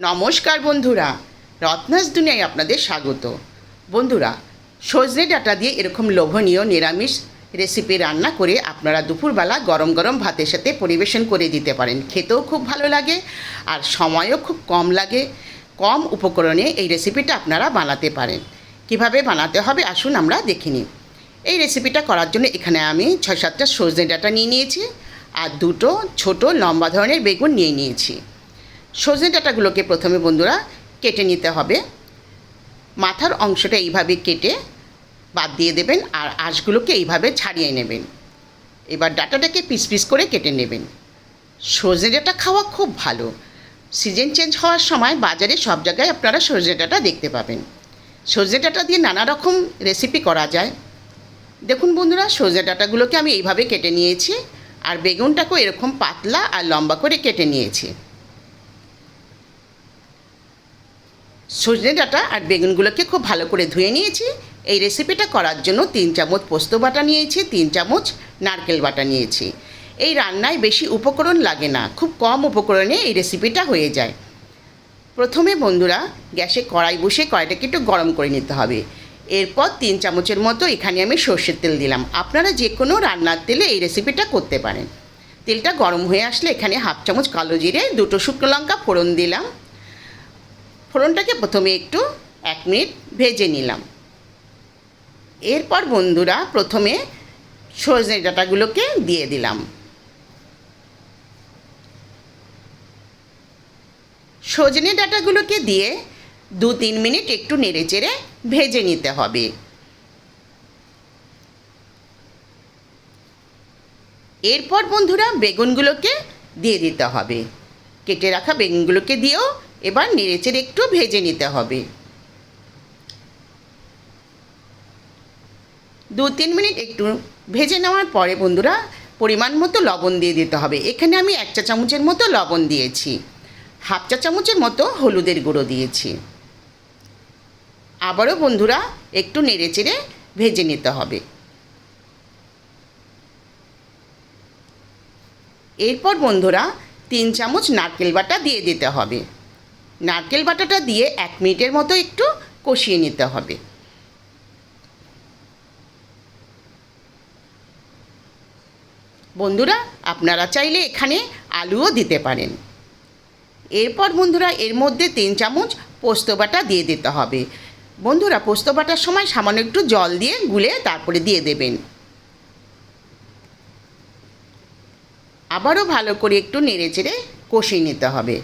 নমস্কার বন্ধুরা, রত্নাস দুনিয়ায় আপনাদের স্বাগত। বন্ধুরা, সজনে ডাটা দিয়ে এরকম লোভনীয় নিরামিষ রেসিপি রান্না করে আপনারা দুপুরবেলা গরম গরম ভাতের সাথে পরিবেশন করে দিতে পারেন। খেতেও খুব ভালো লাগে আর সময়ও খুব কম লাগে। কম উপকরণে এই রেসিপিটা আপনারা বানাতে পারেন। কীভাবে বানাতে হবে আসুন আমরা দেখে নিই। এই রেসিপিটা করার জন্য এখানে আমি ছয় সাতটা সজনে ডাটা নিয়ে নিয়েছি আর দুটো ছোট লম্বা ধরনের বেগুন নিয়ে নিয়েছি। সজনে ডাঁটাগুলোকে প্রথমে বন্ধুরা কেটে নিতে হবে। মাথার অংশটা এইভাবে কেটে বাদ দিয়ে দেবেন আর আঁশগুলোকে এইভাবে ছাড়িয়ে নেবেন। এবার ডাঁটাটাকে পিস পিস করে কেটে নেবেন। সজনে ডাঁটা খাওয়া খুব ভালো। সিজন চেঞ্জ হওয়ার সময় বাজারে সব জায়গায় আপনারা সজনে ডাঁটা দেখতে পাবেন। সজনে ডাঁটা দিয়ে নানা রকম রেসিপি করা যায়। দেখুন বন্ধুরা, সজনে ডাঁটাগুলোকে আমি এইভাবে কেটে নিয়েছি আর বেগুনটাকেও এরকম পাতলা আর লম্বা করে কেটে নিয়েছি। সজনে ডাঁটা আর বেগুনগুলোকে খুব ভালো করে ধুয়ে নিয়েছি। এই রেসিপিটা করার জন্য তিন চামচ পোস্ত বাটা নিয়েছি, তিন চামচ নারকেল বাটা নিয়েছি। এই রান্নায় বেশি উপকরণ লাগে না, খুব কম উপকরণে এই রেসিপিটা হয়ে যায়। প্রথমে বন্ধুরা, গ্যাসে কড়াই বসে কড়াইটাকে একটু গরম করে নিতে হবে। এরপর তিন চামচের মতো এখানে আমি সর্ষের তেল দিলাম। আপনারা যে কোনো রান্নার তেলে এই রেসিপিটা করতে পারেন। তেলটা গরম হয়ে আসলে এখানে হাফ চামচ কালো জিরে, দুটো শুকনো লঙ্কা ফোড়ন দিলাম। ফোড়নটাকে প্রথমে একটু এক মিনিট ভেজে নিলাম। এরপর বন্ধুরা প্রথমে সজনে ডাঁটাগুলোকে দিয়ে দিলাম। সজনে ডাঁটাগুলোকে দিয়ে দু তিন মিনিট একটু নেড়ে চেড়ে ভেজে নিতে হবে। এরপর বন্ধুরা বেগুনগুলোকে দিয়ে দিতে হবে। কেটে রাখা বেগুনগুলোকে দিয়েও এবার নেড়েচেড়ে একটু ভেজে নিতে হবে। দু তিন মিনিট একটু ভেজে নেওয়ার পরে বন্ধুরা পরিমাণ মতো লবণ দিয়ে দিতে হবে। এখানে আমি এক চা চামচের মতো লবণ দিয়েছি। হাফ চা চামচের মতো হলুদের গুঁড়ো দিয়েছি। আবারও বন্ধুরা একটু নেড়েচেড়ে ভেজে নিতে হবে। এরপর বন্ধুরা তিন চামচ নারকেল বাটা দিয়ে দিতে হবে। নারকেল বাটাটা দিয়ে এক মিনিটের মতো একটু কষিয়ে নিতে হবে। বন্ধুরা, আপনারা চাইলে এখানে আলুও দিতে পারেন। এরপর বন্ধুরা, এর মধ্যে তিন চামচ পোস্ত বাটা দিয়ে দিতে হবে। বন্ধুরা, পোস্ত বাটার সময় সামান্য একটু জল দিয়ে গুলে তারপরে দিয়ে দেবেন। আবারও ভালো করে একটু নেড়ে চেড়ে কষিয়ে নিতে হবে।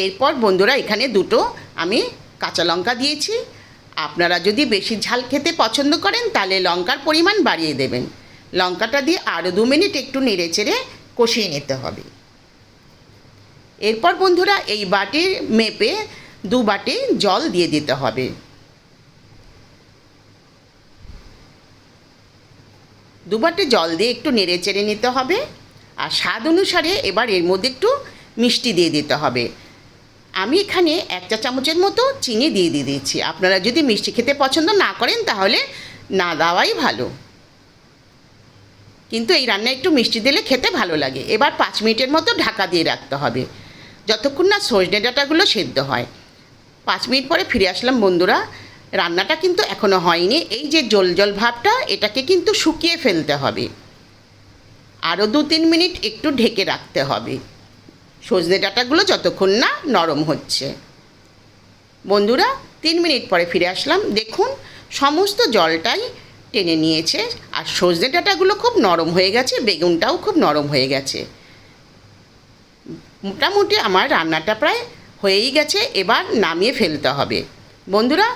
এরপর বন্ধুরা এখানে দুটো আমি কাঁচা লঙ্কা দিয়েছি। আপনারা যদি বেশি ঝাল খেতে পছন্দ করেন, তাহলে লঙ্কার পরিমাণ বাড়িয়ে দেবেন। লঙ্কাটা দিয়ে আরও দু মিনিট একটু নেড়ে চেড়ে কষিয়ে নিতে হবে। এরপর বন্ধুরা এই বাটির মেপে দু বাটি জল দিয়ে দিতে হবে। দু বাটি জল দিয়ে একটু নেড়ে চেড়ে নিতে হবে। আর স্বাদ অনুসারে এবার এর মধ্যে একটু মিষ্টি দিয়ে দিতে হবে। আমি এখানে এক চা চামচের মতো চিনি দিয়ে দিয়ে দিয়েছি। আপনারা যদি মিষ্টি খেতে পছন্দ না করেন, তাহলে না দেওয়াই ভালো। কিন্তু এই রান্না একটু মিষ্টি দিলে খেতে ভালো লাগে। এবার পাঁচ মিনিটের মতো ঢাকা দিয়ে রাখতে হবে। যতক্ষণ না সজনে ডাটাগুলো সেদ্ধ হয়। পাঁচ মিনিট পরে ফিরে আসলাম, বন্ধুরা। রান্নাটা কিন্তু এখনও হয়নি। এই যে জল জল ভাবটা, এটাকে কিন্তু শুকিয়ে ফেলতে হবে। আরও দু তিন মিনিট একটু ঢেকে রাখতে হবে। সজনে ডাঁটাগুলো যতক্ষণ না নরম হচ্ছে। বন্ধুরা, তিন মিনিট পরে ফিরে আসলাম। দেখুন, সমস্ত জলটাই টেনে নিয়েছে। আর সজনে ডাঁটাগুলো খুব নরম হয়ে গেছে, বেগুনটাও খুব নরম হয়ে গেছে। মোটামুটি আমার রান্নাটা প্রায় হয়েই গেছে, এবার নামিয়ে ফেলতে হবে। বন্ধুরা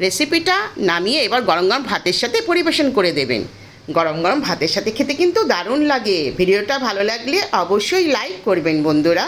রেসিপিটা নামিয়ে এবার গরম গরম ভাতের সাথে পরিবেশন করে দেবেন। গরম গরম ভাতের সাথে খেতে কিন্তু দারুণ লাগে। ভিডিওটা ভালো লাগলে অবশ্যই লাইক করবেন বন্ধুরা।